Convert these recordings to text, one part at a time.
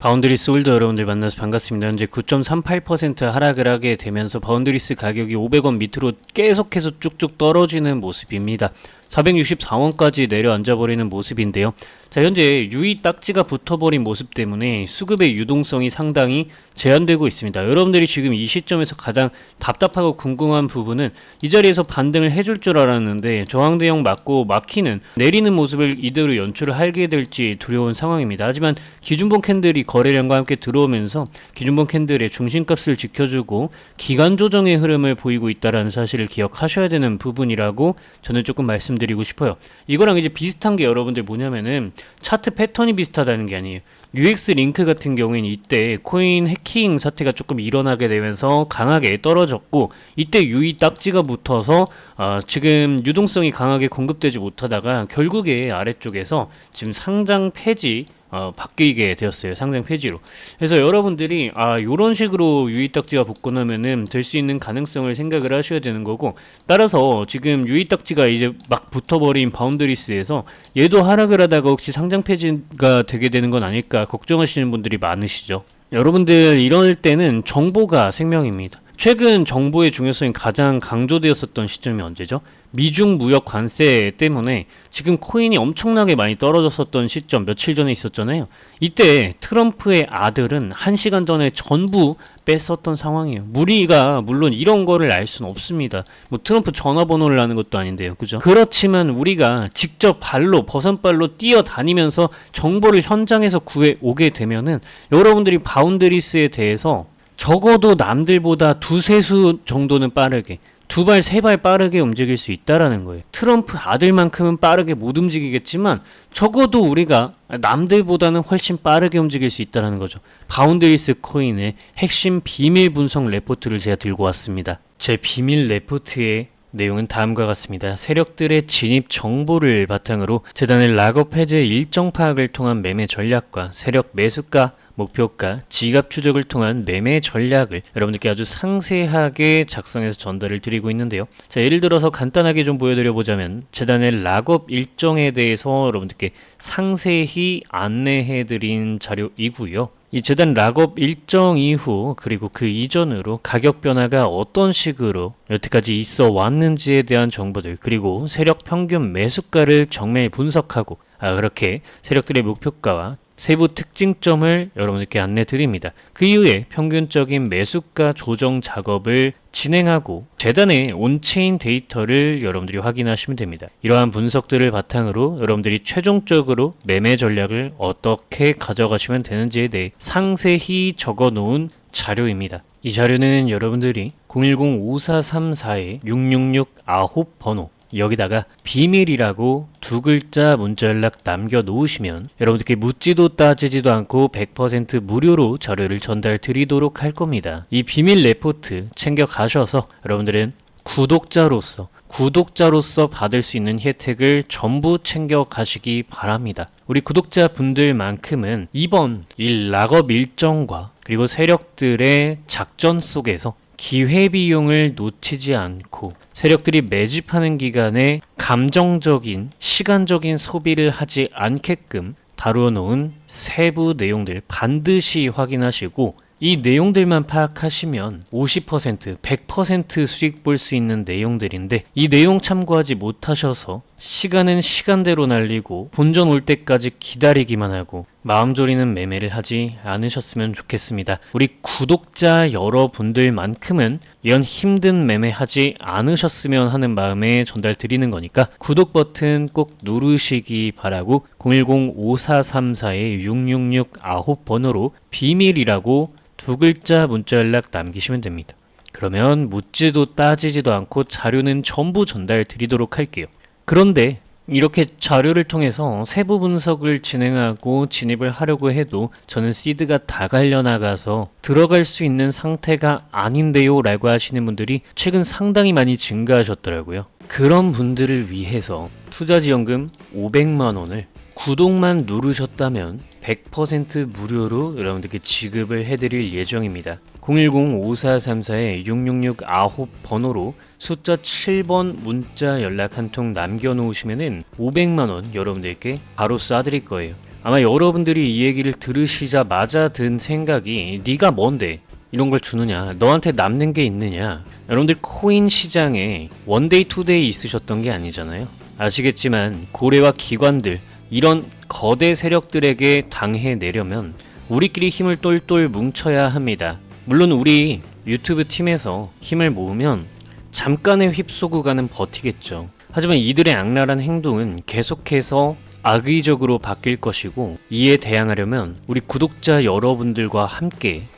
바운드리스 홀더 여러분들 만나서 반갑습니다. 현재 9.38% 하락을 하게 되면서 바운드리스 가격이 500원 밑으로 계속해서 쭉쭉 떨어지는 모습입니다. 464원까지 내려앉아 버리는 모습인데요. 자, 현재 유이 딱지가 붙어버린 모습 때문에 수급의 유동성이 상당히 제한되고 있습니다. 여러분들이 지금 이 시점에서 가장 답답하고 궁금한 부분은 이 자리에서 반등을 해줄 줄 알았는데 저항 대형 맞고 막히는 내리는 모습을 이대로 연출을 하게 될지 두려운 상황입니다. 하지만 기준봉 캔들이 거래량과 함께 들어오면서 기준봉 캔들의 중심값을 지켜주고 기간 조정의 흐름을 보이고 있다는 사실을 기억하셔야 되는 부분이라고 저는 조금 말씀드리고 싶어요. 이거랑 이제 비슷한 게 여러분들 뭐냐면은 차트 패턴이 비슷하다는 게 아니에요. UX 링크 같은 경우에는 이때 코인 해킹 사태가 조금 일어나게 되면서 강하게 떨어졌고 이때 유이 딱지가 붙어서 어, 지금 유동성이 강하게 공급되지 못하다가 결국에 아래쪽에서 지금 상장 폐지 어, 바뀌게 되었어요. 상장 폐지로. 그래서 여러분들이 아 요런 식으로 유의딱지가 나면은 될 수 있는 가능성을 생각을 하셔야 되는 거고 따라서 지금 유의딱지가 이제 막 붙어버린 바운드리스에서 얘도 하락을 하다가 혹시 상장 폐지가 되게 되는 건 아닐까 걱정하시는 분들이 많으시죠. 여러분들 이럴 때는 정보가 생명입니다. 최근 정보의 중요성이 가장 강조되었었던 시점이 언제죠? 미중 무역 관세 때문에 지금 코인이 엄청나게 많이 떨어졌었던 시점 며칠 전에 있었잖아요. 이때 트럼프의 아들은 한 시간 전에 전부 뺐었던 상황이에요. 무리가 물론 이런 거를 알 수는 없습니다. 뭐 트럼프 전화번호를 아는 것도 아닌데요. 그죠? 그렇지만 우리가 직접 발로 버선발로 뛰어다니면서 정보를 현장에서 구해 오게 되면은 여러분들이 바운드리스에 대해서 적어도 남들보다 두세 수 정도는 빠르게 두 발, 세 발 빠르게 움직일 수 있다라는 거예요. 트럼프 아들만큼은 빠르게 못 움직이겠지만 적어도 우리가 남들보다는 훨씬 빠르게 움직일 수 있다라는 거죠. 바운드리스 코인의 핵심 비밀 분석 레포트를 제가 들고 왔습니다. 제 비밀 레포트의 내용은 다음과 같습니다. 세력들의 진입 정보를 바탕으로 재단의 락업 해제 일정 파악을 통한 매매 전략과 세력 매수가 목표가, 지갑 추적을 통한 매매 전략을 여러분들께 아주 상세하게 작성해서 전달을 드리고 있는데요. 자, 예를 들어서 간단하게 좀 보여드려 보자면 재단의 락업 일정에 대해서 여러분들께 상세히 안내해 드린 자료이고요. 이 재단 락업 일정 이후 그리고 그 이전으로 가격 변화가 어떤 식으로 여태까지 있어 왔는지에 대한 정보들 그리고 세력 평균 매수가를 정밀 분석하고 아, 그렇게 세력들의 목표가와 세부 특징점을 여러분들께 안내 드립니다. 그 이후에 평균적인 매수가 조정 작업을 진행하고 재단의 온체인 데이터를 여러분들이 확인하시면 됩니다. 이러한 분석들을 바탕으로 여러분들이 최종적으로 매매 전략을 어떻게 가져가시면 되는지에 대해 상세히 적어 놓은 자료입니다. 이 자료는 여러분들이 010-5434-666-9 번호 여기다가 비밀이라고 두 글자 문자 연락 남겨 놓으시면 여러분들께 묻지도 따지지도 않고 100% 무료로 자료를 전달 드리도록 할 겁니다. 이 비밀 레포트 챙겨 가셔서 여러분들은 구독자로서 구독자로서 받을 수 있는 혜택을 전부 챙겨 가시기 바랍니다. 우리 구독자분들만큼은 이번 이 락업 일정과 그리고 세력들의 작전 속에서 기회비용을 놓치지 않고 세력들이 매집하는 기간에 감정적인 시간적인 소비를 하지 않게끔 다루어 놓은 세부 내용들 반드시 확인하시고 이 내용들만 파악하시면 50%, 100% 수익 볼 수 있는 내용들인데 이 내용 참고하지 못하셔서 시간은 시간대로 날리고 본전 올 때까지 기다리기만 하고 마음 졸이는 매매를 하지 않으셨으면 좋겠습니다. 우리 구독자 여러분들만큼은 이런 힘든 매매 하지 않으셨으면 하는 마음에 전달 드리는 거니까 구독 버튼 꼭 누르시기 바라고 010-5434-6669 번호로 비밀이라고 두 글자 문자 연락 남기시면 됩니다. 그러면 묻지도 따지지도 않고 자료는 전부 전달 드리도록 할게요. 그런데 이렇게 자료를 통해서 세부 분석을 진행하고 진입을 하려고 해도 저는 시드가 다 갈려나가서 들어갈 수 있는 상태가 아닌데요 라고 하시는 분들이 최근 상당히 많이 증가하셨더라고요. 그런 분들을 위해서 투자지원금 500만원을 구독만 누르셨다면 100% 무료로 여러분들께 지급을 해드릴 예정입니다. 010-5434-6669 번호로 숫자 7번 문자 연락 한 통 남겨놓으시면은 500만원 여러분들께 바로 쏴드릴 거예요. 아마 여러분들이 이 얘기를 들으시자마자 든 생각이 네가 뭔데? 이런 걸 주느냐? 너한테 남는 게 있느냐? 여러분들 코인 시장에 원데이 투데이 있으셨던 게 아니잖아요. 아시겠지만 고래와 기관들 이런 거대 세력들에게 당해내려면 우리끼리 힘을 똘똘 뭉쳐야 합니다 물론 우리 유튜브 팀에서 힘을 모으면 잠깐의 휩쏘구가는 버티겠죠. 하지만 이들의 악랄한 행동은 계속해서 악의적으로 바뀔 것이고 이에 대항하려면 우리 구독자 여러분들과 함께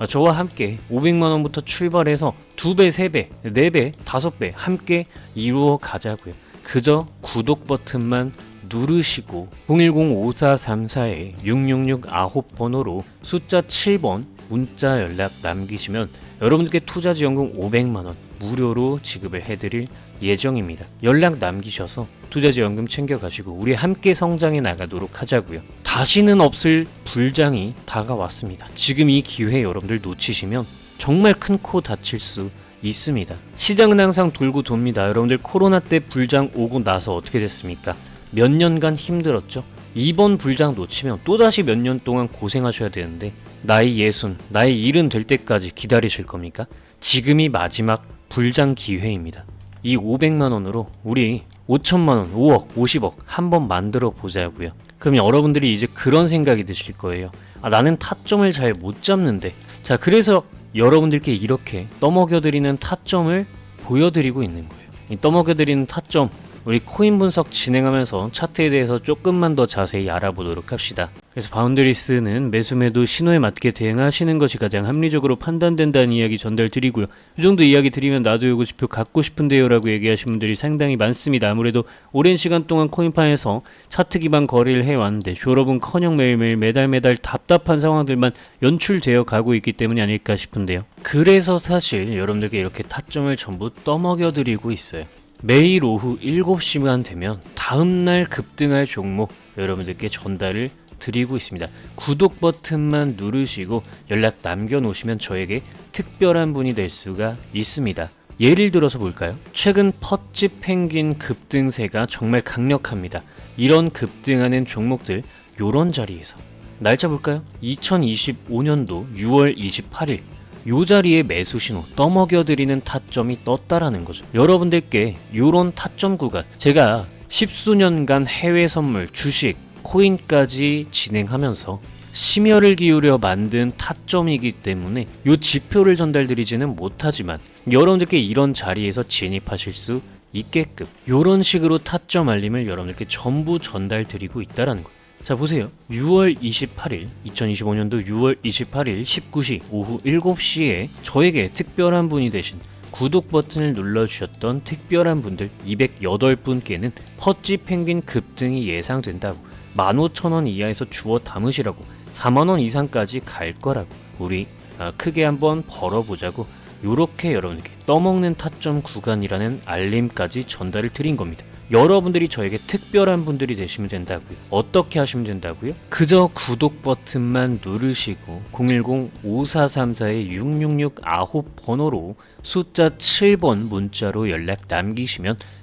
아, 저와 함께 500만 원부터 출발해서 2배, 3배, 4배, 5배 함께 이루어 가자고요. 그저 구독 버튼만 누르시고 010-5434-6669 9번호로 숫자 7번 문자 연락 남기시면 여러분들께 투자 지원금 500만 원 무료로 지급을 해드릴 예정입니다. 연락 남기셔서 투자 지원금 챙겨가시고 우리 함께 성장해 나가도록 하자고요. 다시는 없을 불장이 다가왔습니다. 지금 이 기회 여러분들 놓치시면 정말 큰 코 다칠 수 있습니다. 시장은 항상 돌고 돕니다. 여러분들 코로나 때 불장 오고 나서 어떻게 됐습니까? 몇 년간 힘들었죠. 이번 불장 놓치면 또다시 몇 년 동안 고생하셔야 되는데 나이 예순, 나이 일은 될 때까지 기다리실 겁니까? 지금이 마지막 불장 기회입니다. 이 500만 원으로 우리 5천만 원, 5억, 50억 한번 만들어 보자고요. 그럼 여러분들이 이제 그런 생각이 드실 거예요. 아, 나는 타점을 잘 못 잡는데. 자, 그래서 여러분들께 이렇게 떠먹여드리는 타점을 보여드리고 있는 거예요. 이 떠먹여드리는 타점, 우리 코인 분석 진행하면서 차트에 대해서 조금만 더 자세히 알아보도록 합시다. 그래서 바운드리스는 매수 매도 신호에 맞게 대응하시는 것이 가장 합리적으로 판단된다는 이야기 전달드리고요. 이 정도 이야기 드리면 나도 이거 지표 갖고 싶은데요 라고 얘기하시는 분들이 상당히 많습니다. 아무래도 오랜 시간 동안 코인판에서 차트 기반 거래를 해왔는데 졸업은커녕 매일매일 매달 매달 답답한 상황들만 연출되어 가고 있기 때문이 아닐까 싶은데요. 그래서 사실 여러분들께 이렇게 타점을 전부 떠먹여드리고 있어요. 매일 오후 7시간 되면 다음날 급등할 종목 여러분들께 전달을 드리고 있습니다. 구독 버튼만 누르시고 연락 남겨놓으시면 저에게 특별한 분이 될 수가 있습니다. 예를 들어서 볼까요? 최근 퍼집 펭귄 급등세가 정말 강력합니다. 이런 급등하는 종목들 요런 자리에서 날짜 볼까요? 2025년도 6월 28일 요 자리에 매수 신호 떠먹여드리는 타점이 떴다라는 거죠. 여러분들께 요런 타점 구간 제가 십수년간 해외 선물, 주식, 코인까지 진행하면서 심혈을 기울여 만든 타점이기 때문에 요 지표를 전달드리지는 못하지만 여러분들께 이런 자리에서 진입하실 수 있게끔 요런 식으로 타점 알림을 여러분들께 전부 전달드리고 있다라는 거예요. 자 보세요. 6월 28일 2025년도 6월 28일 19시 오후 7시에 저에게 특별한 분이 되신 구독 버튼을 눌러주셨던 특별한 분들 208분께는 퍼찌 펭귄 급등이 예상된다고 15,000원 이하에서 주워 담으시라고 4만원 이상까지 갈 거라고 우리 아, 크게 한번 벌어보자고 요렇게 여러분께 떠먹는 타점 구간이라는 알림까지 전달을 드린 겁니다. 여러분들이 저에게 특별한 분들이 되시면 된다고요. 어떻게 하시면 된다고요? 그저 구독 버튼만 누르시고 010-5434-6669 번호로 숫자 7번 문자로 연락 남기시면